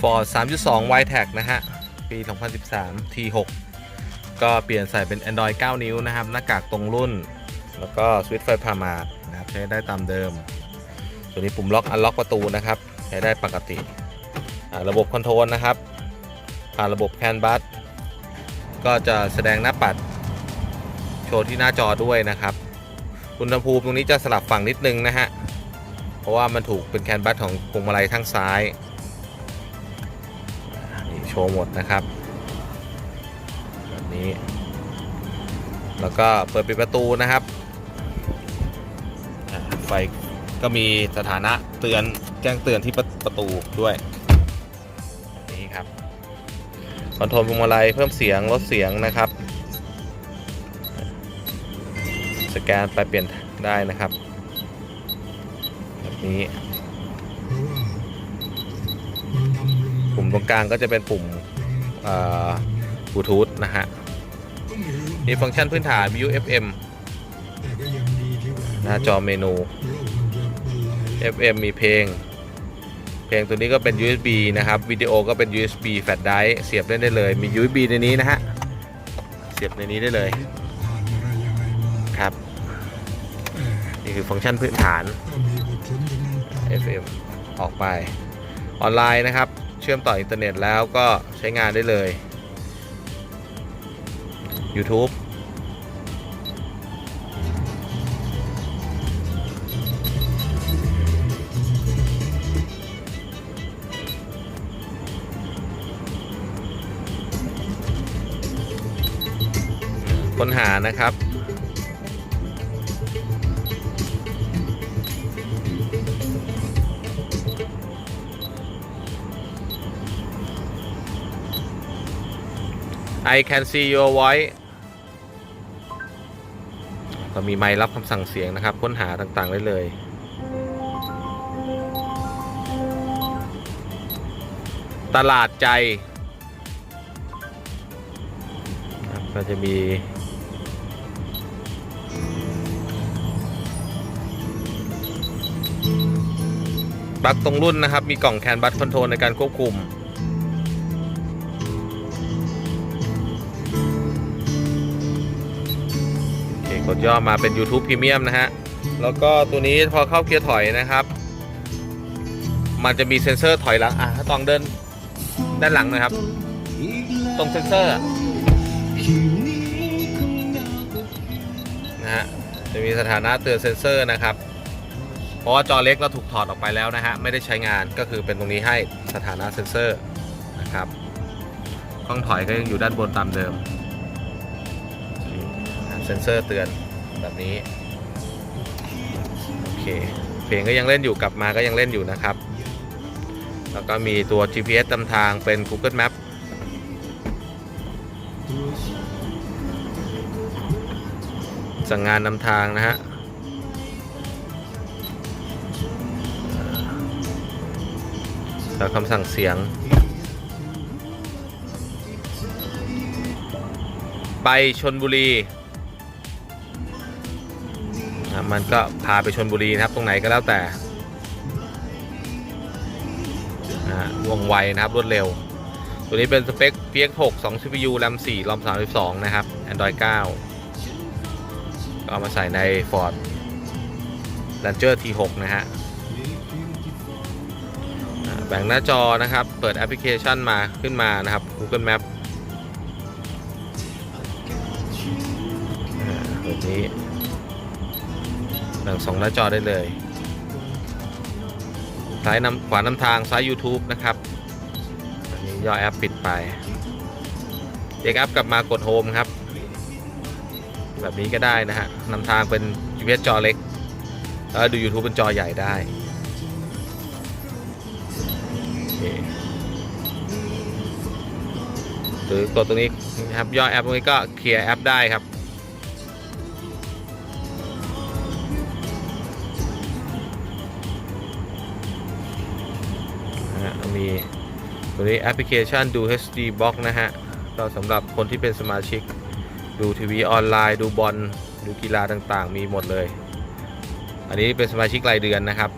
Ford 3.2 y t e c นะฮะ ปี 2013 T6 ก็เปลี่ยนใส่เป็น Android 9 นิ้วนะครับ หน้ากากตรงรุ่น แล้วก็สวิตช์ไฟพามานะครับ ใช้ได้ตามเดิม ส่วนนี้ปุ่มล็อกอันล็อกประตูนะครับ ใช้ได้ปกติ ระบบคอนโทรลนะครับ ผ่านระบบแคนบัสก็จะแสดงหน้าปัด โชว์ที่หน้าจอด้วยนะครับ อุณหภูมิตรงนี้จะสลับฝั่งนิดนึงนะฮะ เพราะว่ามันถูกเป็นแคนบัสของพวงมาลัยทางซ้าย โชว์หมดนะครับแบบนี้ แล้วก็เปิดปิดประตูนะครับไฟก็มีสถานะเตือนแจ้งเตือนที่ประประตูด้วยนี้ครับคอนโทรลพวงมาลัยเพิ่มเสียงลดเสียงนะครับ สแกนไปเปลี่ยนได้นะครับ แบบนี้ ตรงกลางก็จะเป็นปุ่มบลูทูธนะฮะมีฟังก์ชันพื้นฐาน View FM หน้าจอเมนู FM มีเพลง เพลงตัวนี้ก็เป็น USB นะครับ วิดีโอก็เป็น USB flash drive เสียบได้ได้เลย มี USB ในนี้นะฮะ เสียบในนี้ได้เลย ครับ นี่คือฟังก์ชันพื้นฐาน FM ออกไป ออนไลน์นะครับ เชื่อมต่ออินเทอร์เน็ตแล้วก็ใช้งานได้เลย YouTube ค้นหานะครับ I can see your voice ก็มีไมค์รับคำสั่งเสียงนะครับ ค้นหาต่างๆ ได้เลย ตลาดใจครับก็จะมีปลั๊กตรงรุ่นนะครับ มีกล่องแคนบัสคอนโทรลในการควบคุม ดย่อมาเป็น YouTube Premium นะฮะ แล้วก็ตัวนี้พอเข้าเกียร์ถอยนะครับ มันจะมีเซ็นเซอร์ถอยหลัง อะถ้าตองเดินด้านหลังนะครับ ตรงเซ็นเซอร์นะฮะ จะมีสถานะเตือนเซ็นเซอร์นะครับ เพราะว่าจอเล็กเราถูกถอดออกไปแล้วนะฮะ ไม่ได้ใช้งาน ก็คือเป็นตรงนี้ให้สถานะเซ็นเซอร์นะครับ กล้องถอยก็ยังอยู่ด้านบนตามเดิม ซ็นเซอร์เตือนแบบนี้ โอเค เพลงก็ยังเล่นอยู่กลับมาก็ยังเล่นอยู่นะครับ แล้วก็มีตัว GPS นำทางเป็น Google Map สั่งงานนำทางนะฮะแล้วคำสั่งเสียง ไปชนบุรี มันก็พาไปชนบุรีนะครับ ตรงไหนก็แล้วแต่ว่องไวนะครับรวดเร็ว ตัวนี้เป็นสเปค PX6 2 CPU RAM 4 ROM 32 นะครับ Android 9 ก็เอามาใส่ใน Ford Ranger T6 นะฮะแบ่งหน้าจอนะครับ เปิดแอปพลิเคชันมาขึ้นมานะครับ Google Map อ่าแบบนี้ แบ่งสองหน้าจอได้เลยซ้ายนำขวานำทางซ้าย YouTube นะครับ อันนี้ย่อแอปปิดไปเด็กแอปกลับมากดโฮมครับ แบบนี้ก็ได้นะฮะนำทางเป็น GPS จอเล็กแล้วดู YouTube เป็นจอใหญ่ได้หรือกดตรงนี้นะครับย่อแอปตรงนี้ก็เคลียร์แอปได้ครับ มีตัวนี้แอปพลิเคชันดู HD Box นะฮะก็สำหรับคนที่เป็นสมาชิก ดูทีวีออนไลน์ ดูบอลดูกีฬาต่างๆ มีหมดเลย อันนี้เป็นสมาชิกรายเดือนนะครับ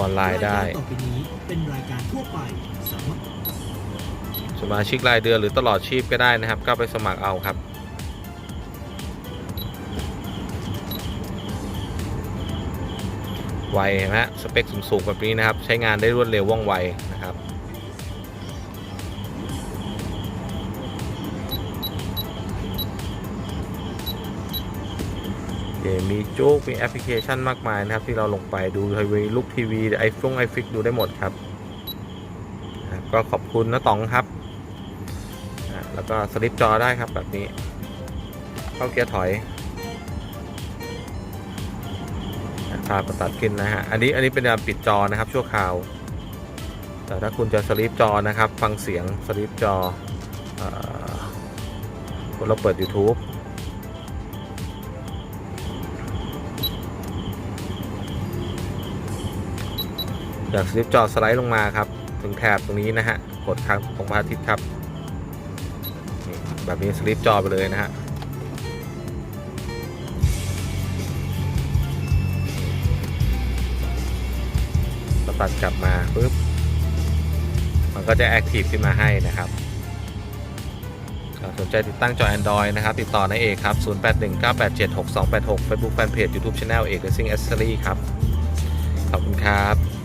ออนไลน์ได้รายการต่อไปนี้เป็นรายการทั่วไปสามารถสมาชิกรายเดือนหรือตลอดชีพก็ได้นะครับ ก็ไปสมัครเอาครับ ไวเห็นไหมฮะสเปคสูงๆแบบนี้นะครับ ใช้งานได้รวดเร็วว่องไวนะครับ มมีโจ๊กมีแอปพลิเคชันมากมายนะครับ ที่เราลงไปดูทีวีลูกทีวีไอฟงไอฟิกดูได้หมดครับ ก็ขอบคุณนะต๋องครับ แล้วก็สลิปจอได้ครับแบบนี้ เข้าเกียร์ถอยอะภาพตัดขึ้นนะฮะ อันนี้อันนี้เป็นการปิดจอนะครับ ชั่วคราว แต่ถ้าคุณจะสลิปจอนะครับ ฟังเสียงสลิปจอเอ่อเราเปิด YouTube จากสลิปจอสไลด์ลงมาครับ ถึงแถบตรงนี้นะฮะกดครั้งตรงพระอาทิตย์ครับแบบนี้สลิปจอไปเลยนะฮะเราตัดกลับมาปุ๊บมันก็จะแอคทีฟขึ้นมาให้นะครับสนใจติดตั้งจอ Android นะครับ ติดต่อในเอกครับ 0819876286 Facebook Fanpage YouTube Channel เอก Racing Accessory ครับ ขอบคุณครับ